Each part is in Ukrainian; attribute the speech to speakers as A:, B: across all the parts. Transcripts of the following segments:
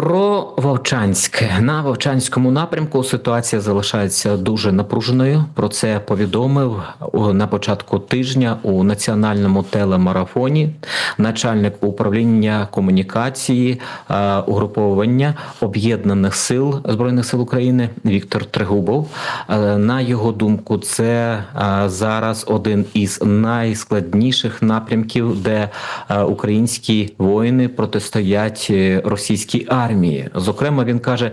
A: Про Вовчанськ на Вовчанському напрямку ситуація залишається дуже напруженою. Про це повідомив на початку тижня у національному телемарафоні начальник управління комунікації е, угруповання об'єднаних сил збройних сил України Віктор Трегубов. Е, На його думку, це е, зараз один із найскладніших напрямків, де українські воїни протистоять російській армії. Зокрема, він каже,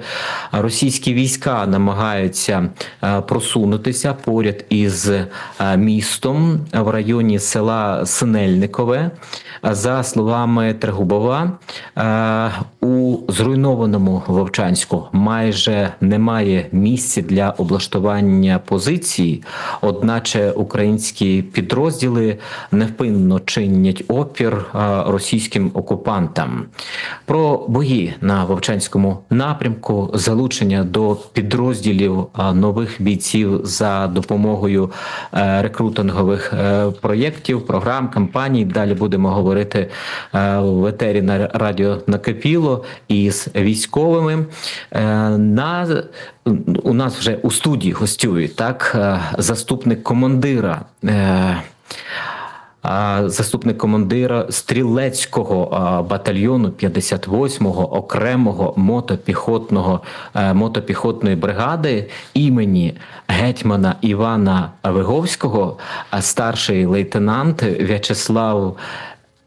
A: російські війська намагаються е, просунутися поряд із е, містом в районі села Синельникове. За словами Трегубова, е, у зруйнованому Вовчанську майже немає місця для облаштування позицій, одначе українські підрозділи невпинно чинять опір російським окупантам. Про бої на Вовчанському напрямку, залучення до підрозділів нових бійців за допомогою е, рекрутингових е, проєктів, програм, кампаній. Далі будемо говорити е, в етері на радіо накипіло із військовими. Е, На у нас вже у студії гостюють так е, заступник командира. е, Заступник командира стрілецького батальйону 58-го окремого мотопіхотного мотопіхотної бригади імені гетьмана Івана Виговського, старший лейтенант В'ячеслав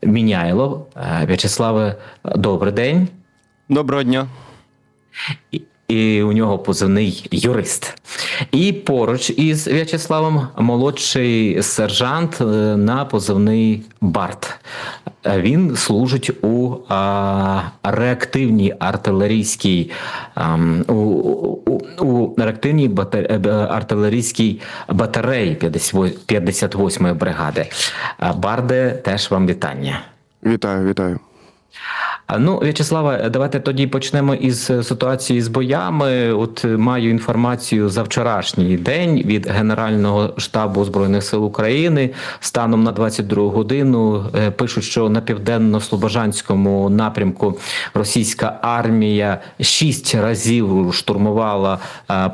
A: Міняйлов. В'ячеславе, добрий день.
B: Доброго дня.
A: І- І у нього позивний юрист. І поруч із В'ячеславом молодший сержант е, на позивний Барт. Е, Він служить у а, реактивній артилерійській ам, у, у, у реактивній батар- е, артилерійській батареї 58-ї бригади. Барде, теж вам вітання.
B: Вітаю, вітаю.
A: Ну, В'ячеславе, давайте тоді почнемо із е, ситуації з боями. От е, маю інформацію за вчорашній день від Генерального штабу збройних сил України. Станом на 22 годину е, пишуть, що на південно-слобожанському напрямку російська армія шість разів штурмувала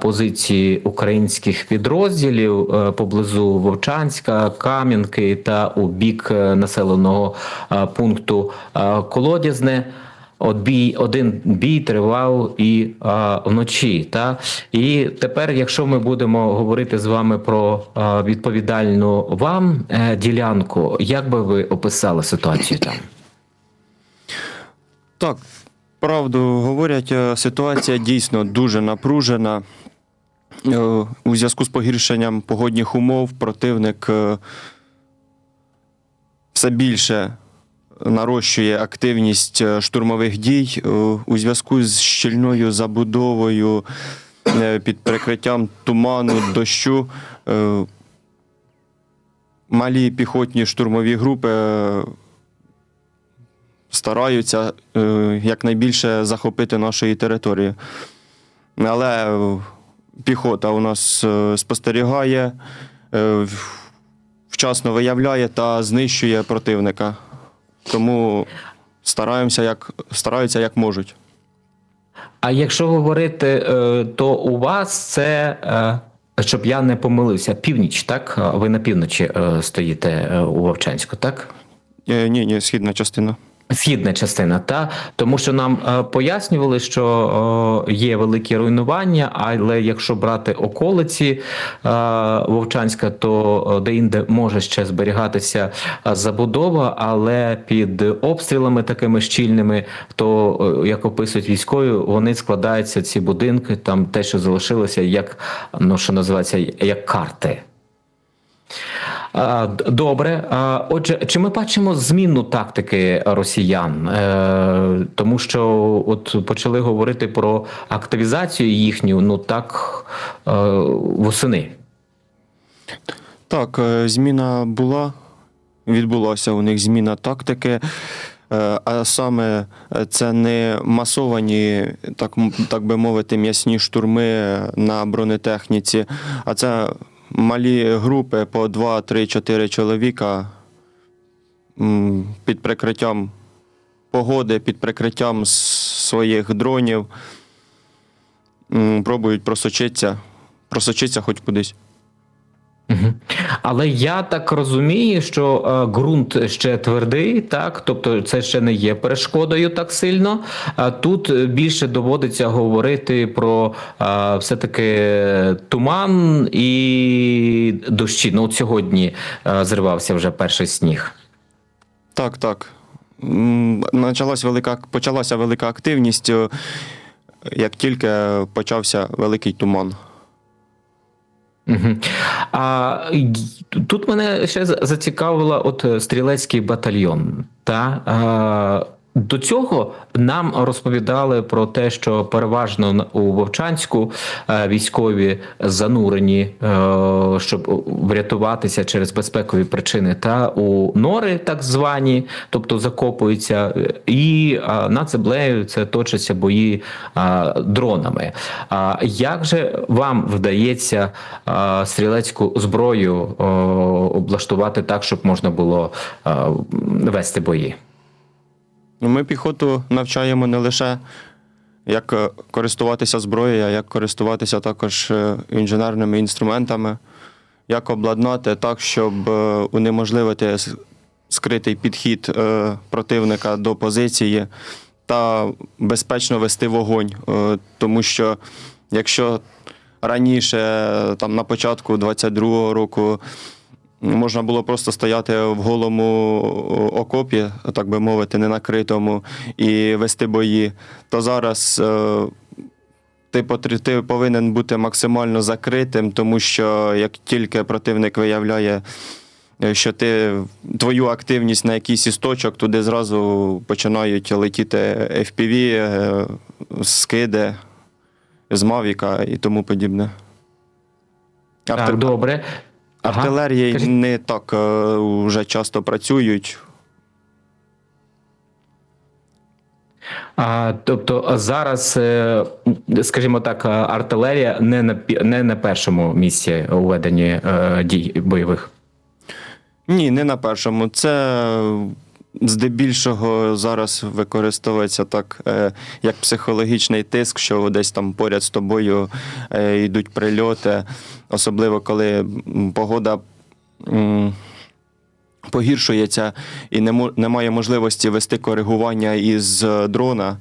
A: позиції українських підрозділів поблизу Вовчанська, Кам'янки та у бік населеного пункту Колодязне. Бій, один бій тривав і а, вночі. Та? І тепер, якщо ми будемо говорити з вами про а, відповідальну вам е, ділянку, як би ви описали ситуацію там?
B: Так, правду говорять, е, ситуація дійсно дуже напружена. Е, У зв'язку з погіршенням погодних умов противник е, все більше нарощує активність е, штурмових дій Е, у зв'язку з щільною забудовою е, під прикриттям туману, дощу. Малі піхотні штурмові групи стараються якнайбільше захопити нашої території. Але піхота у нас спостерігає, вчасно виявляє та знищує противника. Тому стараємося як, стараються як можуть.
A: А якщо говорити, е, то у вас це. е, Щоб я не помилився, північ, так? Ви на півночі е, стоїте у Вовчанську, так?
B: Ні, ні, східна частина.
A: Східна частина, та тому що нам е, пояснювали, що е, є великі руйнування, але якщо брати околиці е, Вовчанська, то е, де-інде може ще зберігатися е, забудова, але під обстрілами такими щільними, то е, як описують військові, вони складаються ці будинки, там те, що залишилося, як ну що називається, як карти. Добре. Отже, чи ми бачимо зміну тактики росіян? Е, Тому що от почали говорити про активізацію їхню, ну так е, восени.
B: Так, е, зміна була, відбулася у них зміна тактики. А саме це не масовані, так, так би мовити, м'ясні штурми на бронетехніці, а це малі групи по 2, 3, 4 чоловіка під прикриттям погоди, під прикриттям своїх дронів, пробують просочитися, просочитися хоч кудись.
A: Але я так розумію, що е, ґрунт ще твердий, так тобто це ще не є перешкодою так сильно. Тут більше доводиться говорити про е, все-таки туман і дощі. Ну, от сьогодні е, зривався вже перший сніг.
B: Так, так. М, велика, почалася велика активність, як тільки почався великий туман.
A: Угу. А тут мене ще за- зацікавила от е, стрілецький батальйон. Та до цього нам розповідали про те, що переважно у Вовчанську е, військові занурені, е, щоб врятуватися через безпекові причини, та у нори, так звані, тобто закопуються, е, і над землею це точаться бої дронами. А як же вам вдається стрілецьку зброю облаштувати так, щоб можна було вести бої?
B: Ну, Ми піхоту навчаємо не лише як е, користуватися зброєю, а як користуватися також е, інженерними інструментами, як обладнати так, щоб е, унеможливити скритий підхід противника до позиції та безпечно вести вогонь. Тому що якщо раніше, там на початку 22-го року, Можна було просто стояти в голому окопі, так би мовити, ненакритому, і вести бої. То зараз е, ти, ти повинен бути максимально закритим, тому що як тільки противник виявляє, е, що ти твою активність на якийсь істочок, туди зразу починають летіти FPV, е, скиди з Мавіка і тому подібне.
A: Так, добре. Ага.
B: Артилерії
A: Кажіть.
B: не так е, вже часто працюють.
A: А, тобто зараз, е, скажімо так, артилерія не на не на першому місці у веденні е, дій бойових.
B: Ні, не на першому. Це здебільшого зараз використовується так, е, як психологічний тиск, що десь там поряд з тобою е, йдуть прильоти, особливо коли погода. Погіршується і немає можливості вести коригування із е, дрона.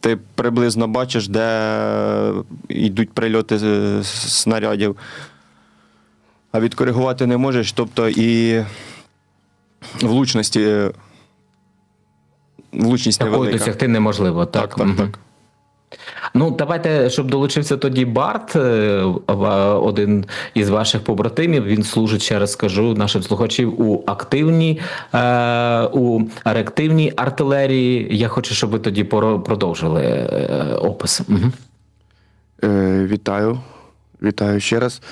B: Ти приблизно бачиш, де йдуть прильоти снарядів а відкоригувати не можеш, тобто і влучності. е, Влучність
A: Такої
B: невелика.
A: досягти неможливо. Так,
B: Так, так, так.
A: Ну, давайте, щоб долучився тоді Барт, е, один із ваших побратимів. Він служить, ще раз скажу нашим слухачів у активній, е, у реактивній артилерії. Я хочу, щоб ви тоді продовжили опис. Угу.
C: Е, вітаю. Вітаю ще раз.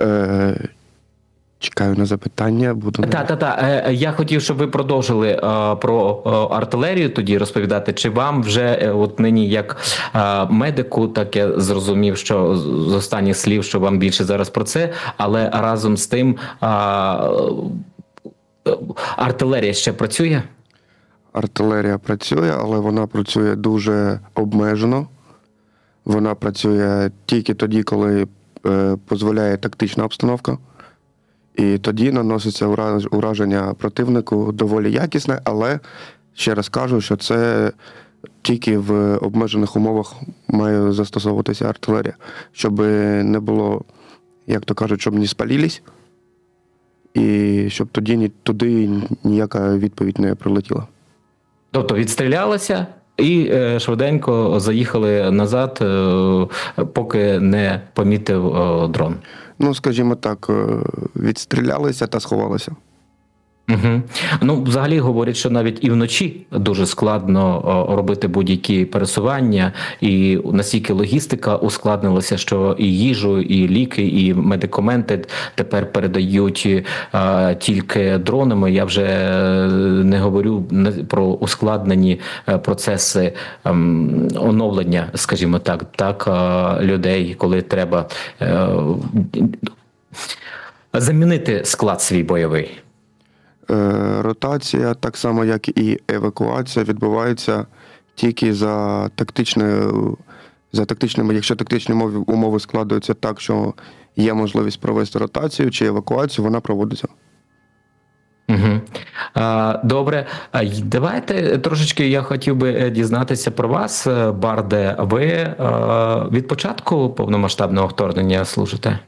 C: Е, чекаю на запитання. Буду
A: Та, та, та. Е, Я хотів, щоб ви продовжили е, про е, артилерію тоді розповідати. Чи вам вже е, от нині, як е, медику, так я зрозумів, що з останніх слів, що вам більше зараз про це, але разом з тим е, е, артилерія ще працює?
C: Артилерія працює, але вона працює дуже обмежено. Вона працює тільки тоді, коли е, дозволяє тактична обстановка. І тоді наноситься ураження противнику доволі якісне, але ще раз кажу, що це тільки в обмежених умовах має застосовуватися артилерія, щоб не було, як то кажуть, щоб не спалілись, і щоб тоді туди ніяка відповідь не прилетіла.
A: Тобто відстрілялися і е, швиденько заїхали назад, е, поки не помітив е, дрон.
C: Ну, скажімо так, е, відстрілялися та сховалися.
A: Угу. Ну, взагалі говорять, що навіть і вночі дуже складно робити будь-які пересування, і настільки логістика ускладнилася, що і їжу, і ліки, і медикаменти тепер передають е, тільки дронами. Я вже е, не говорю про ускладнені е, процеси ем, оновлення, скажімо так, так людей, коли треба е, замінити склад свій бойовий.
C: Е, Ротація, так само як і евакуація, відбувається тільки за тактичне, за тактичними, якщо тактичні умови, умови складаються так, що є можливість провести ротацію чи евакуацію, вона проводиться.
A: Угу. Добре, давайте трошечки я хотів би е, дізнатися про вас, е, Барде. Ви від початку повномасштабного вторгнення служите?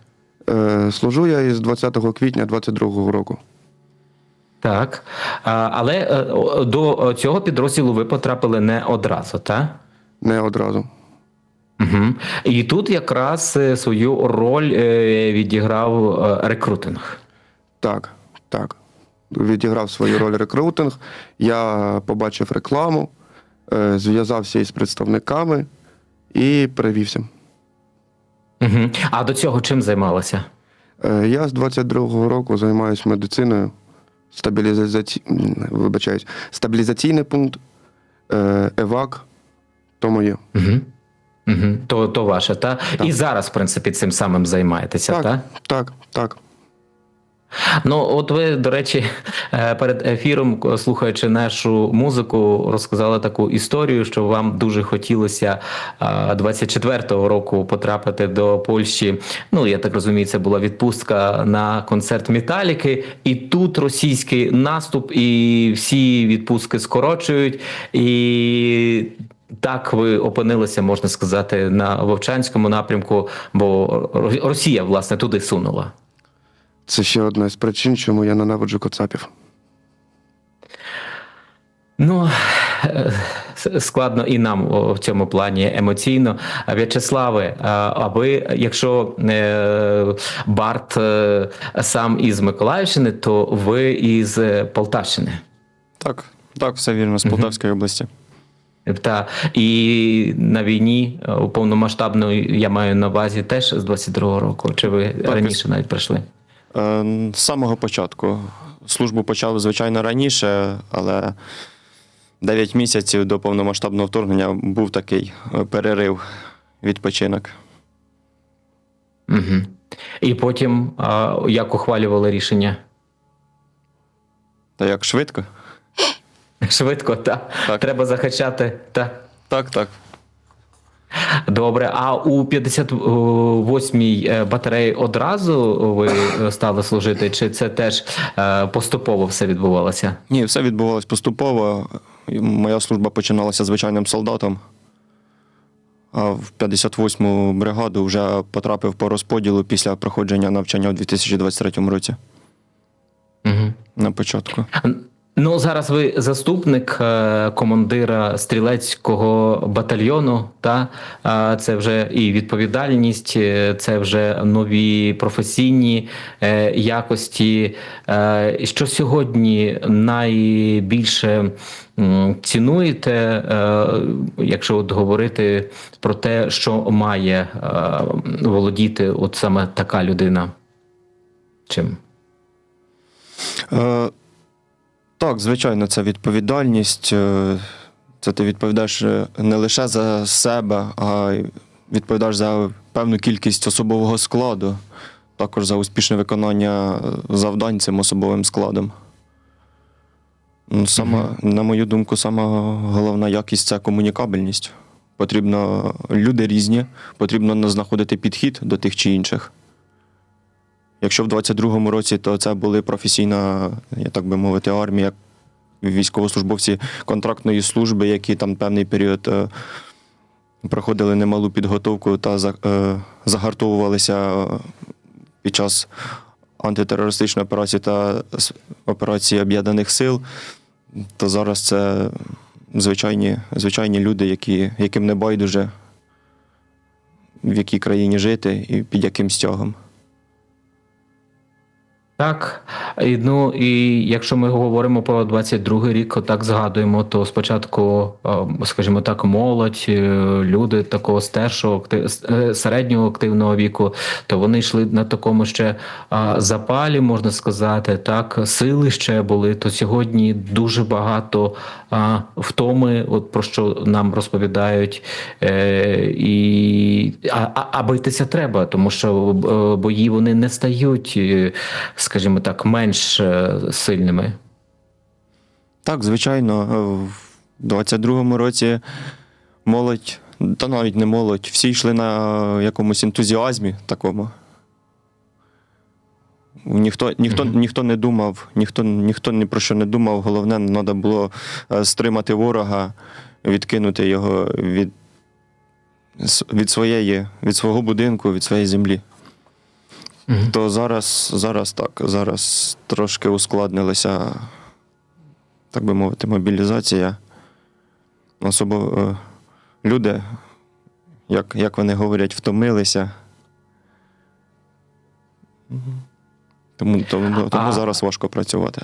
C: Служу я із 20 квітня 22 року.
A: Так. Але е, до цього підрозділу ви потрапили не одразу, так?
C: Не одразу.
A: Угу. І тут якраз е, свою роль е, відіграв рекрутинг.
C: Так, так. Відіграв свою роль рекрутинг. Я побачив рекламу, зв'язався із представниками і перевівся.
A: Угу. А до цього чим займалися?
C: Е, Я з 22-го року займаюся медициною. Стабілізаці... Вибачаюсь, стабілізаційний пункт, е, ЕВАК, то моє.
A: Угу. Угу. То, то ваше, та? І зараз, в принципі, цим самим займаєтеся, так?
C: Та? так, так.
A: Ну, от ви, до речі, е, перед ефіром, слухаючи нашу музику, розказали таку історію, що вам дуже хотілося е, 24-го року потрапити до Польщі. Ну, я так розумію, це була відпустка на концерт Металіки, і тут російський наступ, і всі відпустки скорочують. І так ви опинилися, можна сказати, на Вовчанському напрямку, бо Росія, власне, туди сунула.
C: Це ще одна з причин, чому я ненавиджу коцапів.
A: Ну е, складно і нам в цьому плані емоційно. В'ячеславе, а а ви, якщо е, Барт е, сам із Миколаївщини, то ви із е, Полтавщини.
B: Так, так, все вірно, з Полтавської області.
A: Та і на війні е, у повномасштабну я маю на увазі теж з 22-го року. Чи ви
B: Так,
A: раніше навіть прийшли?
B: Е, З самого початку. Службу почав, звичайно, раніше, але 9 місяців до повномасштабного вторгнення був такий е, перерив, відпочинок.
A: Угу. І потім а, як ухвалювали рішення?
B: Та як швидко?
A: Швидко, так.
B: Так.
A: Треба захищати. Так.
B: Так, так.
A: Добре, а у 58-й е, батареї одразу ви е, стали служити, чи це теж е, поступово все відбувалося?
B: Ні, все відбувалось поступово. Моя служба починалася звичайним солдатом. А в 58-му бригаду вже потрапив по розподілу після проходження навчання у 2023 році.
A: Угу.
B: На початку.
A: Ну, зараз ви заступник е, командира стрілецького батальйону, та це вже і відповідальність, е, це вже нові професійні е, якості. Що сьогодні найбільше цінуєте, якщо от говорити про те, що має володіти от саме така людина? Чим?
B: Е, так, звичайно, це відповідальність. Е, Це ти відповідаєш е, не лише за себе, а й відповідаєш за певну кількість особового складу, також за успішне виконання е, завдань цим особовим складом. Ну, Сама, на мою думку, сама головна якість це комунікабельність. Потрібно люди різні, потрібно знаходити підхід до тих чи інших. Якщо в 22-му році, то це були професійна, я так би мовити, армія, військовослужбовці контрактної служби, які там певний період е, проходили немалу підготовку та е, загартовувалися е, під час антитерористичної операції та операції Об'єднаних сил, то зараз це звичайні, звичайні люди, які, яким не байдуже, в якій країні жити і під яким стягом.
A: Так, ну і якщо ми говоримо про 22-й рік, так згадуємо, то спочатку, е, скажімо так, молодь, е, люди такого старшого е, середнього активного віку, то вони йшли на такому ще запалі, можна сказати, так, сили ще були. То сьогодні дуже багато втоми, от про що нам розповідають, і а, а, битися треба, тому що бої вони не стають, скажімо так, менш е, сильними.
B: Так, звичайно, е, У 22-му році молодь, та навіть не молодь, всі йшли на якомусь ентузіазмі такому. Ніхто, ніхто, ніхто не думав, ніхто, ніхто ні про що не думав. Головне, треба було е, стримати ворога, відкинути його від, від, своєї, від свого будинку, від своєї землі.
A: Мгм.
B: То зараз, зараз так, зараз трошки ускладнилася, так би мовити, мобілізація. Особо е, люди, як, як вони говорять, втомилися. Тому, тому, тому
A: А-
B: зараз важко працювати.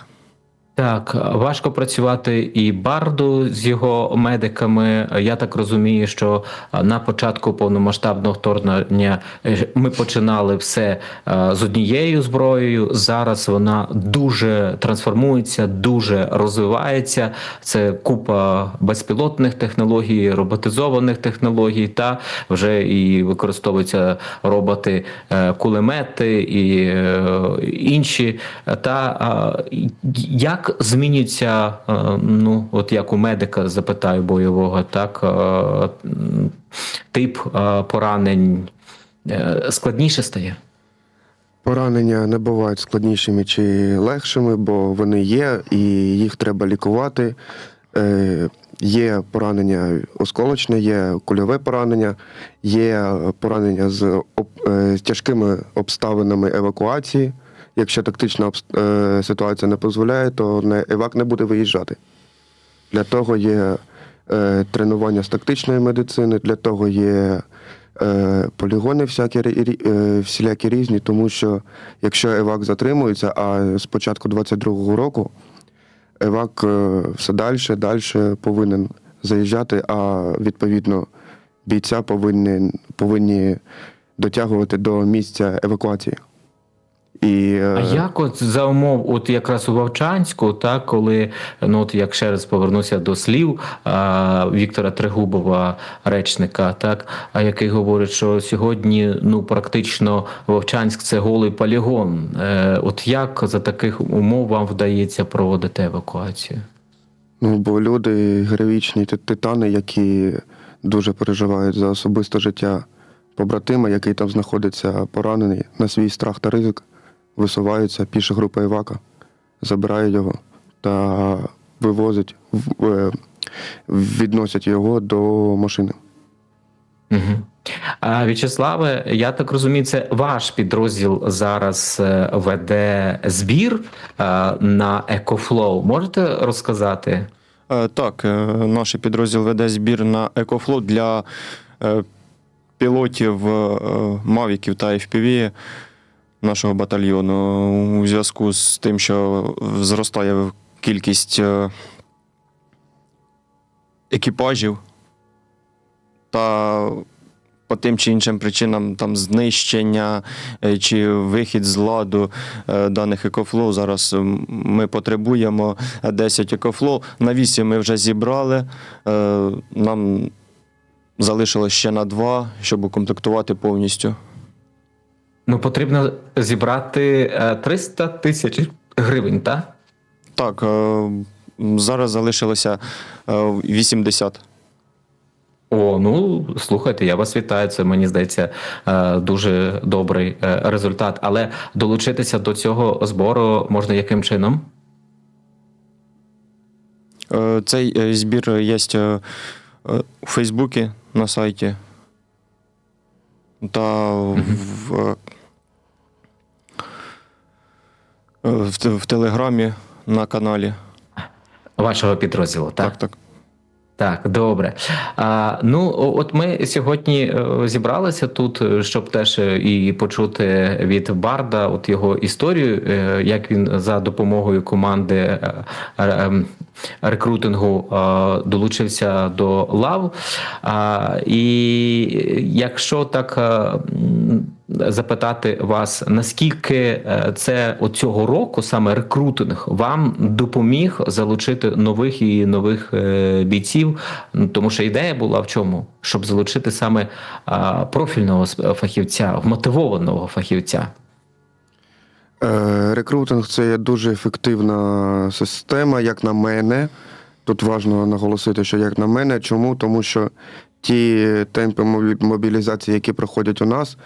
A: Так, важко працювати і барду з його медиками. Я так розумію, що на початку повномасштабного вторгнення е, ми починали все е, з однією зброєю. Зараз вона дуже трансформується, дуже розвивається. Це купа безпілотних технологій, роботизованих технологій, та вже і використовуються роботи, е, кулемети і інші. Та е, як змінюється, е, ну от як у медика запитаю бойового, так е, тип е, поранень складніше стає?
C: Поранення не бувають складнішими чи легшими, бо вони є, і їх треба лікувати. Є поранення осколочне, є кульове поранення, є поранення з тяжкими обставинами евакуації. Якщо тактична е, ситуація не дозволяє, то евак не буде виїжджати. Для того є е, тренування з тактичної медицини, для того є е, полігони всякі, всілякі різні, тому що якщо евак затримується, а з початку 22-го року евак все далі, далі повинен заїжджати, а відповідно бійця повинні, повинні дотягувати до місця евакуації. І, е,
A: А як от за умов, от якраз у Вовчанську, так коли ну от як ще раз повернуся до слів а, Віктора Трегубова, речника, так а який говорить, що сьогодні ну практично Вовчанськ це голий полігон. Е, от як за таких умов вам вдається проводити евакуацію?
C: Ну, бо люди героїчні титани, які дуже переживають за особисте життя побратима, який там знаходиться поранений на свій страх та ризик, висуваються піша група Івака, забирає його та вивозить, в- е, відносять його до машини.
A: Угу. А В'ячеславе, я так розумію, це ваш підрозділ зараз е, веде збір е, на EcoFlow. Можете розказати?
B: Е, Так, е, наш підрозділ веде збір на екофлот для е, пілотів е, Мавіків та FPV нашого батальйону у зв'язку з тим, що зростає кількість е, екіпажів та по тим чи іншим причинам там знищення е, чи вихід з ладу е, даних екофлоу. Зараз ми потребуємо 10 екофлоу. На 8 ми вже зібрали. Нам залишилось ще на 2, щоб укомплектувати повністю.
A: Ну, потрібно зібрати е, 300 тисяч гривень, так?
B: Так, е, зараз залишилося е, 80.
A: О, ну слухайте, я вас вітаю. Це мені здається е, дуже добрий е, результат. Але долучитися до цього збору можна яким чином?
B: Е, Цей е, збір є е, у Фейсбуці на сайті та в, в, в Телеграмі на каналі.
A: Вашого підрозділу, так?
B: Так, так.
A: Так, добре. А, ну, от ми сьогодні е, зібралися тут, е, щоб теж е, і почути від Барда от його історію, як він за допомогою команди рекрутингу долучився до лав. І якщо так. Запитати вас, наскільки е, це цього року саме рекрутинг вам допоміг залучити нових і нових е, бійців? Тому що ідея була в чому? Щоб залучити саме профільного фахівця, вмотивованого фахівця.
C: Е, Рекрутинг це дуже ефективна система, як на мене, Тут важливо наголосити, що як на мене, чому? Тому що ті темпи мобілізації, які проходять у нас,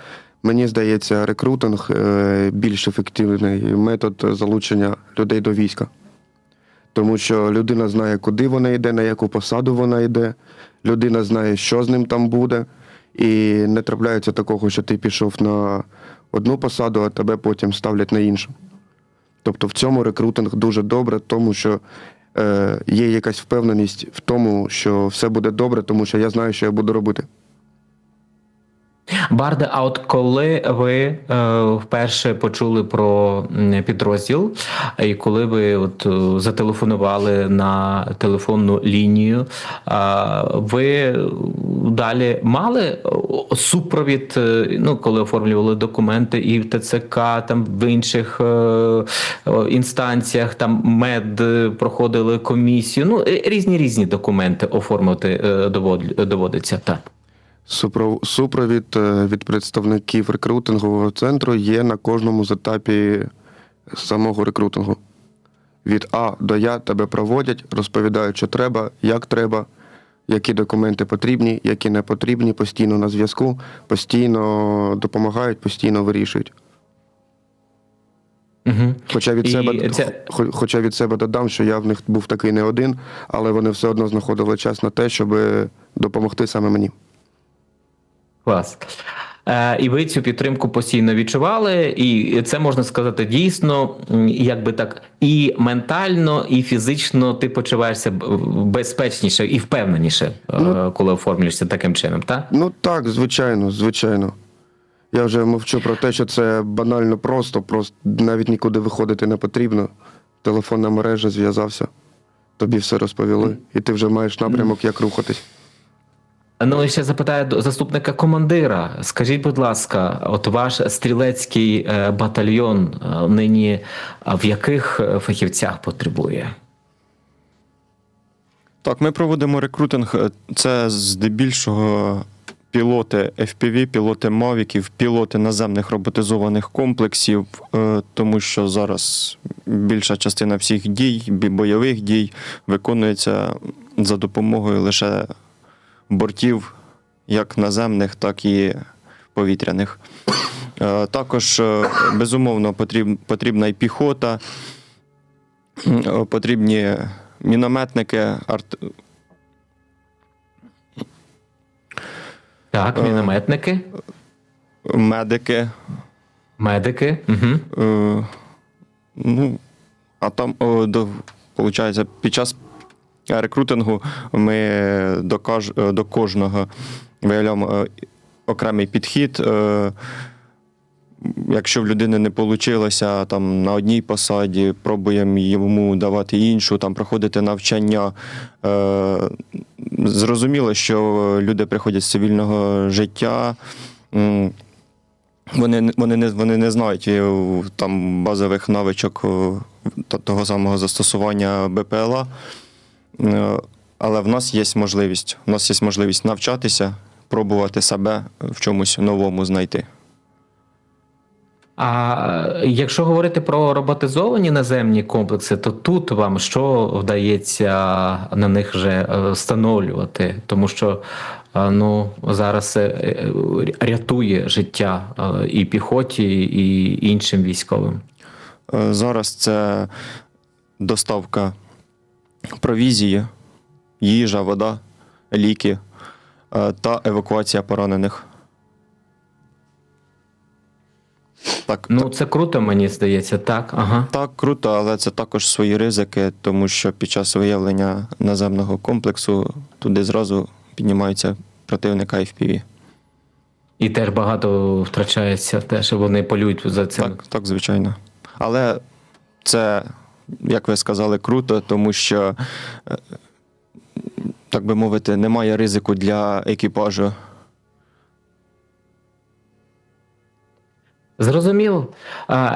C: мені здається, рекрутинг е, більш ефективний метод залучення людей до війська. Тому що людина знає, куди вона йде, на яку посаду вона йде, людина знає, що з ним там буде, і не трапляється такого, що ти пішов на одну посаду, а тебе потім ставлять на іншу. Тобто в цьому рекрутинг дуже добре, тому що е, є якась впевненість в тому, що все буде добре, тому що я знаю, що я буду робити.
A: Барде, а от коли ви е, вперше почули про підрозділ, і коли ви от е, зателефонували на телефонну лінію, а, ви далі мали супровід, е, ну коли оформлювали документи і в ТЦК, там в інших е, інстанціях, там мед е, проходили комісію. Ну е, різні різні документи оформити е, довод- доводиться так.
C: Супро- Супровід е, від представників рекрутингового центру є на кожному з етапі самого рекрутингу. Від А до Я тебе проводять, розповідають, що треба, як треба, які документи потрібні, які не потрібні, постійно на зв'язку, постійно допомагають, постійно вирішують.
A: Угу.
C: Хоча від
A: І
C: себе
A: це-
C: хо- хоча від себе додам, що я в них був такий не один, але вони все одно знаходили час на те, щоб допомогти саме мені.
A: Клас. Е, і ви цю підтримку постійно відчували, і це можна сказати дійсно, якби так, і ментально, і фізично ти почуваєшся безпечніше і впевненіше, е,
C: Ну,
A: коли оформлюєшся таким чином, так?
C: Ну так, звичайно, звичайно. Я вже мовчу про те, що це банально просто, просто навіть нікуди виходити не потрібно. Телефонна мережа зв'язався, тобі все розповіли, і ти вже маєш напрямок, як рухатись.
A: Ну і ще запитаю заступника командира. Скажіть, будь ласка, от ваш стрілецький е, батальйон е, нині в яких е, фахівцях потребує?
B: Так, ми проводимо рекрутинг. Е, Це здебільшого пілоти FPV, пілоти мавіків, пілоти наземних роботизованих комплексів, е, тому що зараз більша частина всіх дій, бойових дій виконується за допомогою лише бортів, як наземних, так і повітряних. Е, Також, е, безумовно, потрібна і піхота, потрібні мінометники, арт...
A: Так,
B: Е.
A: мінометники,
B: медики.
A: медики. Угу.
B: Е, ну, а там, виходить, під час рекрутингу ми до, кож- до кожного виявляємо е, окремий підхід. Е, Якщо в людини не вийшло там на одній посаді, пробуємо йому давати іншу, там проходити навчання. Е, зрозуміло, що люди приходять з цивільного життя. Вони, вони, не, вони не знають е, там базових навичок е, того самого застосування БПЛА. Е, Але в нас є можливість. У нас є можливість навчатися, пробувати себе в чомусь новому знайти.
A: А якщо говорити про роботизовані наземні комплекси, то тут вам що вдається на них вже е, встановлювати? Тому що е, ну зараз це рятує життя і піхоті, і іншим військовим.
B: Зараз це доставка провізії, їжа, вода, ліки е, та евакуація поранених. Так,
A: Ну це круто, мені здається, так. Ага.
B: Так, круто, але це також свої ризики, тому що під час виявлення наземного комплексу туди зразу піднімаються противника FPV.
A: І теж багато втрачається, теж вони полюють за цим.
B: Так, так, звичайно. Але це, як ви сказали, круто, тому що, е, так би мовити, немає ризику для екіпажу.
A: Зрозуміло.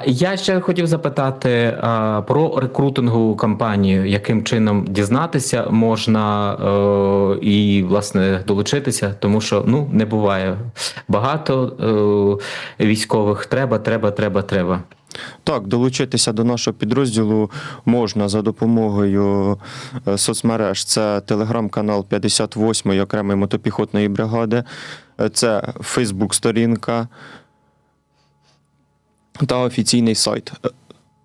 A: Я ще хотів запитати про рекрутингову кампанію, яким чином дізнатися можна е, і власне долучитися, тому що ну не буває багато е, військових. Треба, треба, треба, треба.
B: Так, долучитися до нашого підрозділу можна за допомогою е, соцмереж. Це телеграм-канал 58-ї окремої мотопіхотної бригади, е, це Фейсбук-сторінка та офіційний сайт. Е,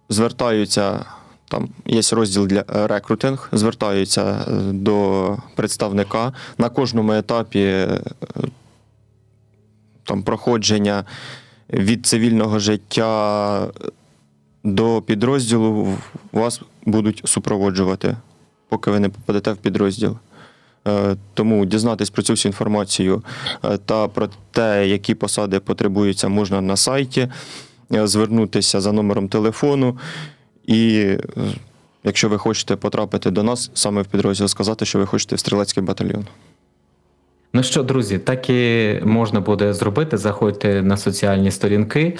B: Звертаються, там є розділ для рекрутинг, звертаються до представника на кожному етапі там, проходження від цивільного життя до підрозділу вас будуть супроводжувати, поки ви не попадете в підрозділ. Е, Тому дізнатись про цю всю інформацію е, та про те, які посади потребуються, можна на сайті, е, звернутися за номером телефону. І якщо ви хочете потрапити до нас саме в підрозділ, сказати, що ви хочете в стрілецький батальйон.
A: Ну що, друзі, так і можна буде зробити. Заходьте на соціальні сторінки,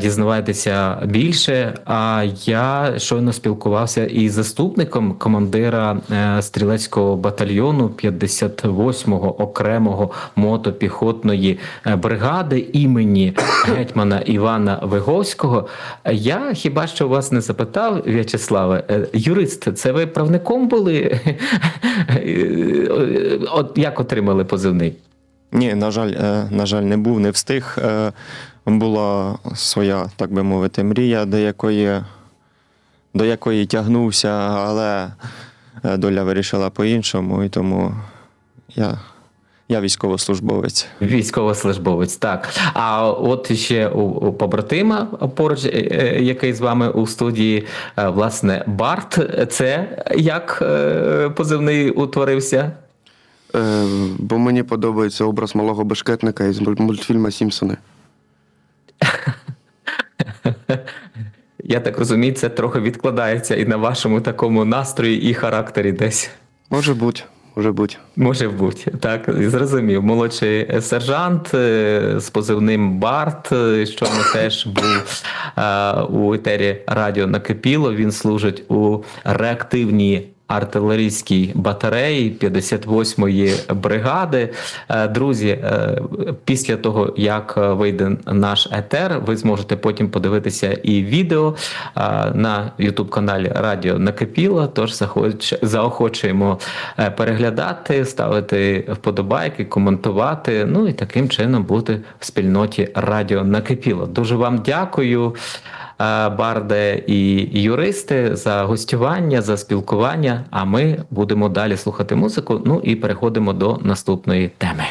A: дізнавайтеся більше. А я щойно спілкувався із заступником командира е, стрілецького батальйону 58-го окремого мотопіхотної е, бригади імені гетьмана Івана Виговського. Я хіба що вас не запитав, В'ячеславе, е, юрист, це ви правником були? От як отримали позивний?
B: Ні, на жаль, е, на жаль, не був, не встиг. Е, Була своя, так би мовити, мрія, до якої, до якої тягнувся, але е, доля вирішила по-іншому, і тому я, я військовослужбовець.
A: Військовослужбовець, так. А от ще у, побратима поруч, який з вами у студії, власне, Барт. Це як позивний утворився?
C: Е, бо мені подобається образ малого бешкетника із муль- мультфільму Сімпсони.
A: Я так розумію, це трохи відкладається і на вашому такому настрої і характері десь.
C: Може бути, може бути.
A: Може бути, так зрозумів. Молодший сержант е, з позивним Барт, е, що ми теж був е, у етері радіо накипіло. Він служить у реактивній артилерійській батареї 58-ї бригади. Е, Друзі, е, після того як е, вийде наш етер, ви зможете потім подивитися і відео на youtube каналі Радіо Накипіло. Тож заохочуємо переглядати, ставити вподобайки, коментувати. Ну і таким чином бути в спільноті Радіо Накипіло. Дуже вам дякую. Е, Барде і юристи за гостювання, за спілкування. А ми будемо далі слухати музику. Ну і переходимо до наступної теми.